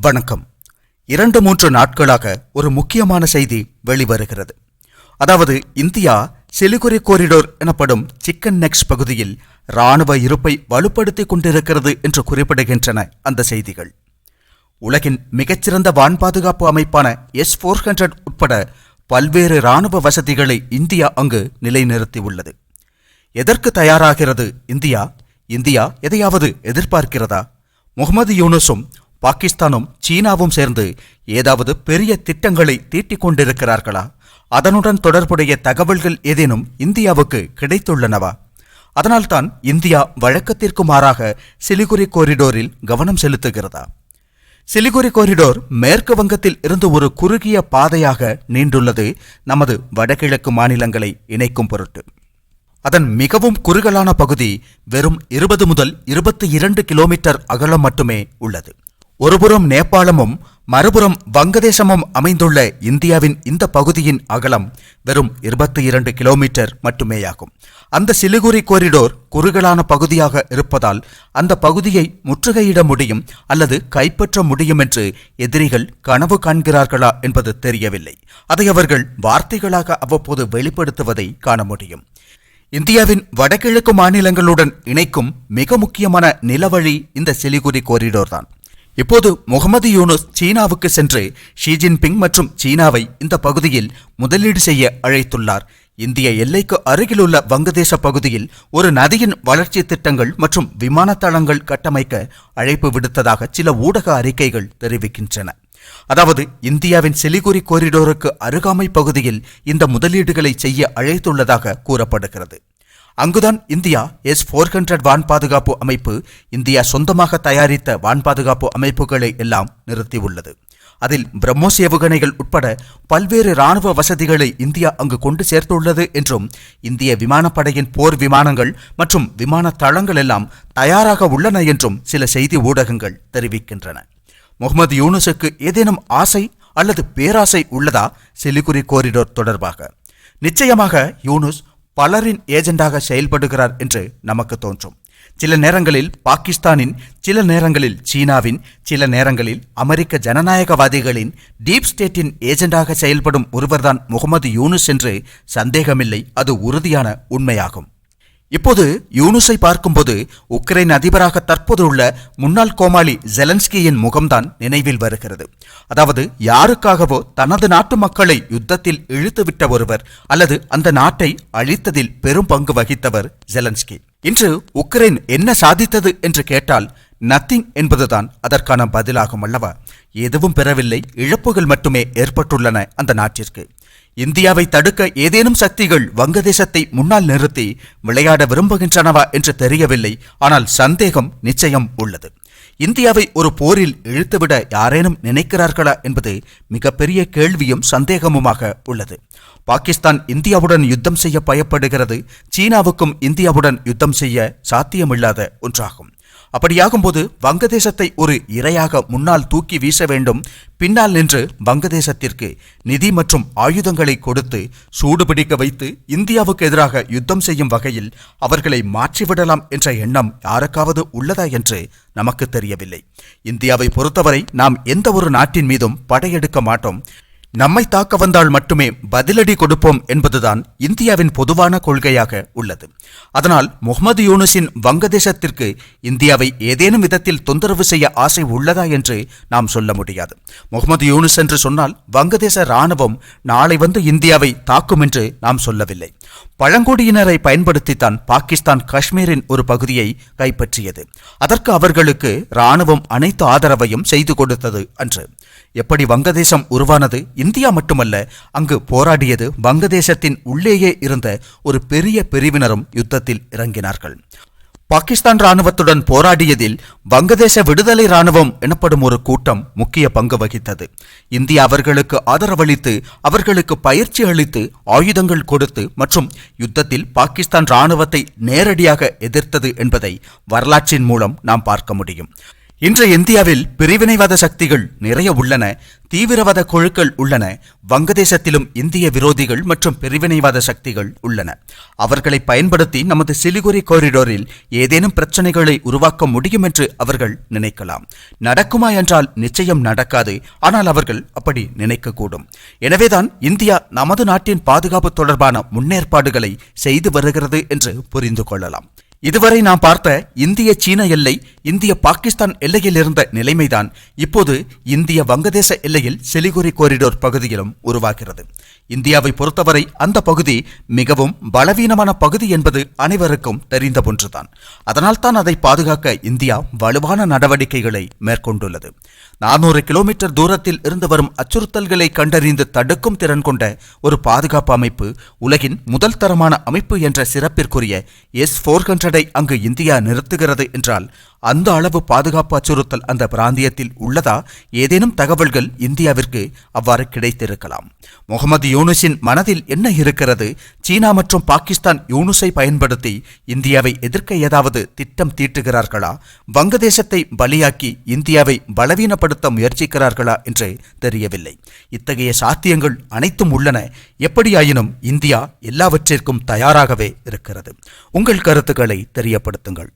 வணக்கம். இரண்டு மூன்று நாட்களாக ஒரு முக்கியமான செய்தி வெளிவருகிறது. அதாவது இந்தியா சிலிகுரி கோரிடோர் எனப்படும் சிக்கன் நெக்ஸ் பகுதியில் ராணுவ இருப்பை வலுப்படுத்திக் கொண்டிருக்கிறது என்று குறிப்பிடுகின்றன அந்த செய்திகள். உலகின் மிகச்சிறந்த வான் பாதுகாப்பு அமைப்பான எஸ் ஃபோர் ஹண்ட்ரட் உட்பட பல்வேறு ராணுவ வசதிகளை இந்தியா அங்கு நிலைநிறுத்தியுள்ளது. எதற்கு தயாராகிறது இந்தியா? இந்தியா எதையாவது எதிர்பார்க்கிறதா? முகமது யூனுஸும் பாகிஸ்தானும் சீனாவும் சேர்ந்து ஏதாவது பெரிய திட்டங்களை தீட்டிக் கொண்டிருக்கிறார்களா? அதனுடன் தொடர்புடைய தகவல்கள் ஏதேனும் இந்தியாவுக்கு கிடைத்துள்ளனவா? அதனால்தான் இந்தியா வழக்கத்திற்கு மாறாக சிலிகுரி கோரிடோரில் கவனம் செலுத்துகிறதா? சிலிகுரி கோரிடோர் மேற்கு வங்கத்தில் இருந்து ஒரு குறுகிய பாதையாக நீண்டுள்ளது நமது வடகிழக்கு மாநிலங்களை இணைக்கும் பொருட்டு. அதன் மிகவும் குறுகலான பகுதி வெறும் இருபது முதல் இருபத்தி இரண்டு கிலோமீட்டர் அகலம் மட்டுமே உள்ளது. ஒருபுறம் நேபாளமும் மறுபுறம் வங்கதேசமும் அமைந்துள்ள இந்தியாவின் இந்த பகுதியின் அகலம் வெறும் இருபத்தி இரண்டு கிலோமீட்டர் மட்டுமேயாகும். அந்த சிலிகுரி கோரிடோர் குறுகலான பகுதியாக இருப்பதால் அந்த பகுதியை முற்றுகையிட முடியும் அல்லது கைப்பற்ற முடியும் என்று எதிரிகள் கனவு காண்கிறார்களா என்பது தெரியவில்லை. அதை அவர்கள் வார்த்தைகளாக அவ்வப்போது வெளிப்படுத்துவதை காண முடியும். இந்தியாவின் வடகிழக்கு மாநிலங்களுடன் இணைக்கும் மிக முக்கியமான நிலவழி இந்த சிலிகுரி கோரிடோர் தான். இப்போது முகமது யூனுஸ் சீனாவுக்கு சென்று ஷி ஜின்பிங் மற்றும் சீனாவை இந்த பகுதியில் முதலீடு செய்ய அழைத்துள்ளார். இந்திய எல்லைக்கு அருகிலுள்ள வங்கதேச பகுதியில் ஒரு நதியின் வளர்ச்சி திட்டங்கள் மற்றும் விமான தளங்கள் கட்டமைக்க அழைப்பு விடுத்ததாக சில ஊடக அறிக்கைகள் தெரிவிக்கின்றன. அதாவது இந்தியாவின் சிலிகுரி கோரிடோருக்கு அருகாமை பகுதியில் இந்த முதலீடுகளை செய்ய அழைத்துள்ளதாக கூறப்படுகிறது. அங்குதான் இந்தியா எஸ் ஃபோர் ஹண்ட்ரட் வான் பாதுகாப்பு அமைப்பு இந்தியா சொந்தமாக தயாரித்த வான் பாதுகாப்பு அமைப்புகளை எல்லாம் நிறுத்தியுள்ளது. அதில் பிரம்மோஸ் ஏவுகணைகள் உட்பட பல்வேறு ராணுவ வசதிகளை இந்தியா அங்கு கொண்டு சேர்த்துள்ளது என்றும் இந்திய விமானப்படையின் போர் விமானங்கள் மற்றும் விமான தளங்கள் எல்லாம் தயாராக உள்ளன என்றும் சில செய்தி ஊடகங்கள் தெரிவிக்கின்றன. முகமது யூனுஸுக்கு ஏதேனும் ஆசை அல்லது பேராசை உள்ளதா? சிலிகுரி கோரிடோர் தொடர்பாக. நிச்சயமாக யூனுஸ் பலரின் ஏஜெண்டாக செயல்படுகிறார் என்று நமக்கு தோன்றும். சில நேரங்களில் பாகிஸ்தானின் சில நேரங்களில் சீனாவின் சில நேரங்களில் அமெரிக்க ஜனநாயகவாதிகளின் டீப் ஸ்டேட்டின் ஏஜெண்டாக செயல்படும் ஒருவர்தான் முகமது யூனுஸ் என்று சந்தேகமில்லை அது உறுதியான உண்மையாகும். இப்போது யூனுஸை பார்க்கும்போது உக்ரைன் அதிபராக தற்போது உள்ள முன்னாள் கோமாளி ஜெலன்ஸ்கியின் முகம்தான் நினைவில் வருகிறது. அதாவது யாருக்காகவோ தனது நாட்டு மக்களை யுத்தத்தில் இழுத்துவிட்ட ஒருவர் அல்லது அந்த நாட்டை அழித்ததில் பெரும் பங்கு வகித்தவர் ஜெலன்ஸ்கி. இன்று உக்ரைன் என்ன சாதித்தது என்று கேட்டால் நத்திங் என்பதுதான் அதற்கான பதிலாகும் அல்லவா? எதுவும் பெறவில்லை இழப்புகள் மட்டுமே ஏற்பட்டுள்ளன அந்த நாட்டிற்கு. இந்தியாவை தடுக்க ஏதேனும் சக்திகள் வங்கதேசத்தை முன்னால் நிறுத்தி விளையாட விரும்புகின்றனவா என்று தெரியவில்லை. ஆனால் சந்தேகம் நிச்சயம் உள்ளது. இந்தியாவை ஒரு போரில் இழுத்துவிட யாரேனும் நினைக்கிறார்களா என்பது மிகப்பெரிய கேள்வியும் சந்தேகமுமாக உள்ளது. பாகிஸ்தான் இந்தியாவுடன் யுத்தம் செய்ய பயப்படுகிறது. சீனாவுக்கும் இந்தியாவுடன் யுத்தம் செய்ய சாத்தியமில்லாத ஒன்றாகும். அப்படியாகும்போது வங்கதேசத்தை ஒரு இரையாக முன்னால் தூக்கி வீச வேண்டும். பின்னால் நின்று வங்கதேசத்திற்கு நிதி மற்றும் ஆயுதங்களை கொடுத்து சூடுபிடிக்க வைத்து இந்தியாவுக்கு எதிராக யுத்தம் செய்யும் வகையில் அவர்களை மாற்றிவிடலாம் என்ற எண்ணம் யாருக்காவது உள்ளதா என்று நமக்கு தெரியவில்லை. இந்தியாவை பொறுத்தவரை நாம் எந்த ஒரு நாட்டின் மீதும் படையெடுக்க மாட்டோம். நம்மை தாக்க வந்தால் மட்டுமே பதிலடி கொடுப்போம் என்பதுதான் இந்தியாவின் பொதுவான கொள்கையாக உள்ளது. அதனால் முகமது யூனுஸின் வங்கதேசத்திற்கு இந்தியாவை ஏதேனும் விதத்தில் தொந்தரவு செய்ய ஆசை உள்ளதா என்று நாம் சொல்ல முடியாது. முகமது யூனுஸ் என்று சொன்னால் வங்கதேச ராணுவம் நாளை வந்து இந்தியாவை தாக்கும் என்று நாம் சொல்லவில்லை. பழங்குடியினரை பயன்படுத்தித்தான் பாகிஸ்தான் காஷ்மீரின் ஒரு பகுதியை கைப்பற்றியது. அதற்கு அவர்களுக்கு ராணுவம் அனைத்து ஆதரவையும் செய்து கொடுத்தது அன்று. எப்படி வங்கதேசம் உருவானது இந்தியா மட்டுமல்ல அங்கு போராடியது வங்கதேசத்தின் உள்ளேயே இருந்த ஒரு பெரிய பிரிவினரும் யுத்தத்தில் இறங்கினார்கள். பாகிஸ்தான் ராணுவத்துடன் போராடியதில் வங்கதேச விடுதலை ராணுவம் எனப்படும் ஒரு கூட்டம் முக்கிய பங்கு வகித்தது. இந்தியா அவர்களுக்கு ஆதரவளித்து அவர்களுக்கு பயிற்சி அளித்து ஆயுதங்கள் கொடுத்து மற்றும் யுத்தத்தில் பாகிஸ்தான் ராணுவத்தை நேரடியாக எதிர்த்தது என்பதை வரலாற்றின் மூலம் நாம் பார்க்க முடியும். இன்று இந்தியாவில் பிரிவினைவாத சக்திகள் நிறைய உள்ளன தீவிரவாத குழுக்கள் உள்ளன வங்கதேசத்திலும் இந்திய விரோதிகள் மற்றும் பிரிவினைவாத சக்திகள் உள்ளன. அவர்களை பயன்படுத்தி நமது சிலிகுரி கோரிடோரில் ஏதேனும் பிரச்சனைகளை உருவாக்க முடியும் என்று அவர்கள் நினைக்கலாம். நடக்குமா என்றால் நிச்சயம் நடக்காது ஆனால் அவர்கள் அப்படி நினைக்கக்கூடும். எனவேதான் இந்தியா நமது நாட்டின் பாதுகாப்பு தொடர்பான முன்னேற்பாடுகளை செய்து வருகிறது என்று புரிந்து கொள்ளலாம். இதுவரை நாம் பார்த்த இந்திய சீன எல்லை இந்திய பாகிஸ்தான் எல்லையில் இருந்த நிலைமைதான் இப்போது இந்திய வங்கதேச எல்லையில் செலிகுரி கோரிடோர் பகுதியிலும் உருவாகிறது. இந்தியாவை பொறுத்தவரை அந்த பகுதி மிகவும் பலவீனமான பகுதி என்பது அனைவருக்கும் தெரிந்த ஒன்றுதான். அதனால்தான் அதை பாதுகாக்க இந்தியா வலுவான நடவடிக்கைகளை மேற்கொண்டுள்ளது. நானூறு கிலோமீட்டர் தூரத்தில் இருந்து வரும் அச்சுறுத்தல்களை கண்டறிந்து தடுக்கும் திறன் கொண்ட ஒரு பாதுகாப்பு அமைப்பு உலகின் முதல் தரமான அமைப்பு என்ற சிறப்பிற்குரிய எஸ் ஃபோர் ஹண்ட்ரடை அங்கு இந்தியா நிறுத்துகிறது என்றால் அந்த அளவு பாதுகாப்பு அச்சுறுத்தல் அந்த பிராந்தியத்தில் உள்ளதா? ஏதேனும் தகவல்கள் இந்தியாவிற்கு அவ்வாறு கிடைத்திருக்கலாம். முகமது யூனுஸின் மனதில் என்ன இருக்கிறது? சீனா மற்றும் பாகிஸ்தான் யூனுஸை பயன்படுத்தி இந்தியாவை எதிர்க்க ஏதாவது திட்டம் தீட்டுகிறார்களா? வங்கதேசத்தை பலியாக்கி இந்தியாவை பலவீனப்படுத்த முயற்சிக்கிறார்களா என்று தெரியவில்லை. இத்தகைய சாத்தியங்கள் அனைத்தும் உள்ளன. எப்படியாயினும் இந்தியா எல்லாவற்றிற்கும் தயாராகவே இருக்கிறது. உங்கள் கருத்துக்களை தெரியப்படுத்துங்கள்.